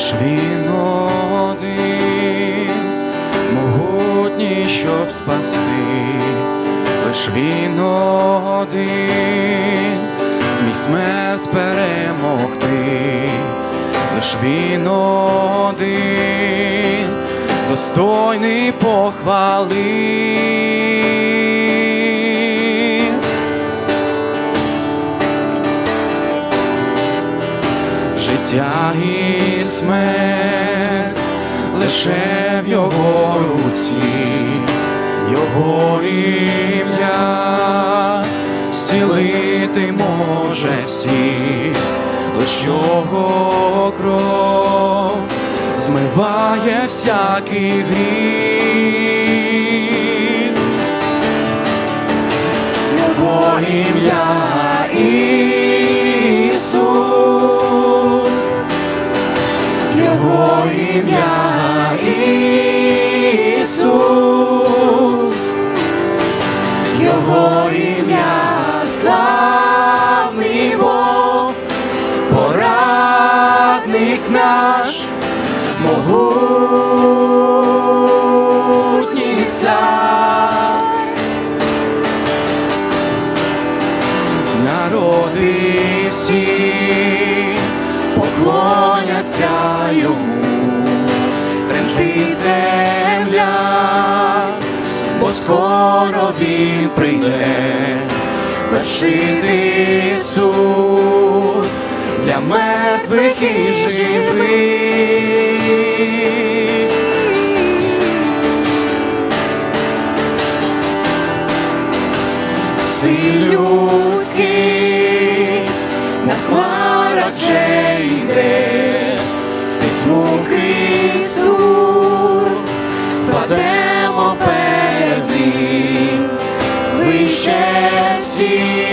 лиш він один, могутній, щоб спасти, лиш він один, зміг смерть перемогти, лиш він один, достойний похвали. Життя смерть лише в його руці, його ім'я зцілити може всіх, лиш його кров змиває всякий гріх. Його ім'я Його ім'я Ісус, Його ім'я славний Бог, порадник наш, могутній тремтить земля, бо скоро він прийде вершити суд для мертвих і живих. Син людський на хмарах вже йде, під звуки суд вище всіх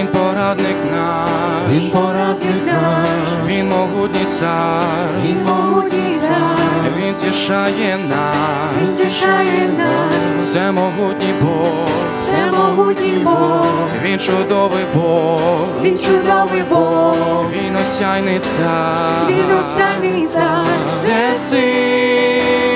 Він порадник наш, Він порадник наш, він могутній цар, він могутній цар, він тішає нас, він тішає нас, всемогутній Бог, всемогутній Бог, він чудовий Бог, він чудовий Бог, він осяйний цар, він осяний цар, всесильний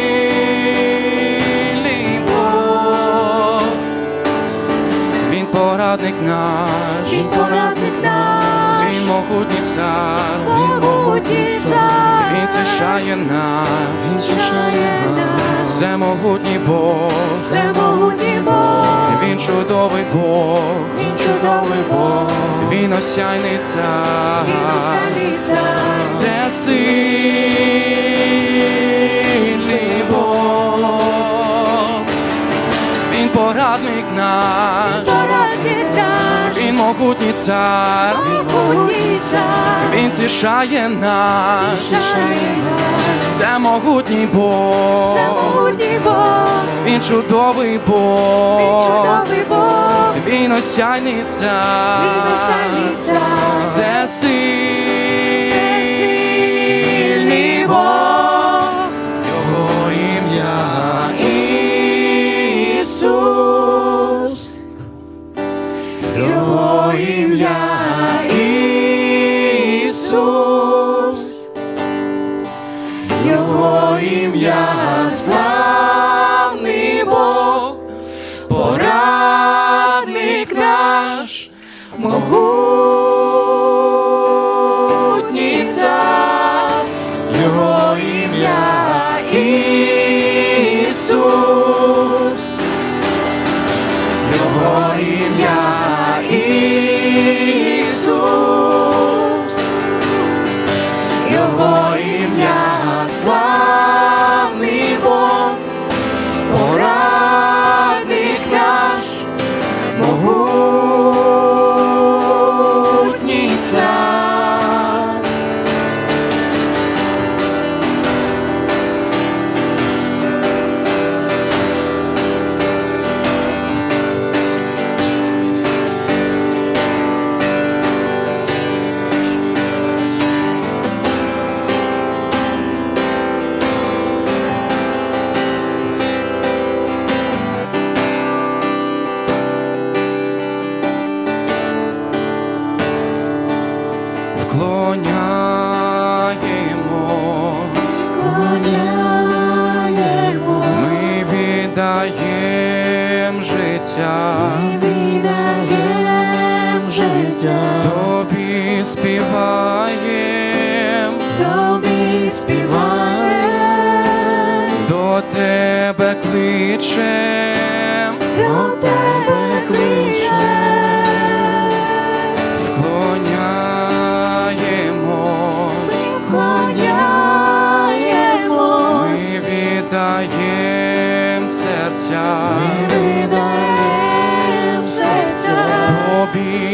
порадник наш, він порадник наш, він могутній цар, могутній цар, він тішає нас, він тішає нас, всемогутній Бог, всемогутній Бог, він чудовий Бог, він чудовий Бог, він осяйний цар, він осяний цар, всесильний Бог, він порадник наш, порадник він могутній цар, могутній цар, він тішає нас, тішає нас, всемогутній Бог, всемогутній Бог, він чудовий він Бог, чудовий Бог, він осяйний він цар, цар, славний життя, віддаєм життя, тобі співаєм, тобі співаєм, до тебе кличем, до тебе віддаєм серця, тобі співаєм,